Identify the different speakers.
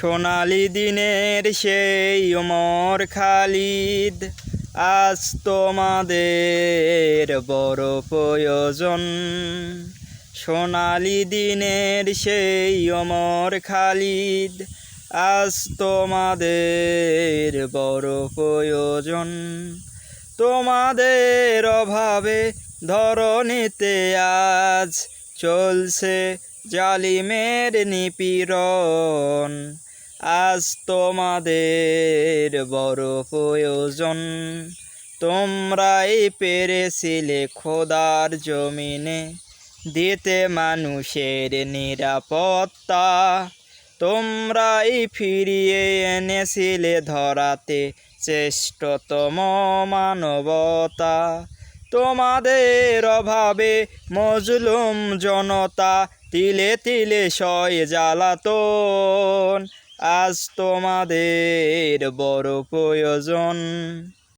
Speaker 1: সোনালি দিনের সেই ওমর খালিদ। আজ তোমাদের বড় প্রয়োজন। সোনালি দিনের সেই অমর খালিদ, আজ তোমাদের বড় প্রয়োজন। তোমাদের অভাবে ধরণীতে আজ চলছে জালিমের নিপীড়ন। আজ তোমাদের বড় প্রয়োজন। তোমরাই পেরেছিলে খোদার জমিনে দিতে মানুষের নিরাপত্তা। তোমরাই ফিরিয়ে এনেছিলে ধরাতে শ্রেষ্ঠতম মানবতা। তোমাদের অভাবে মজলুম জনতা তিলে তিলে সয় জ্বালাতন। আজ তোমাদের বড় প্রয়োজন।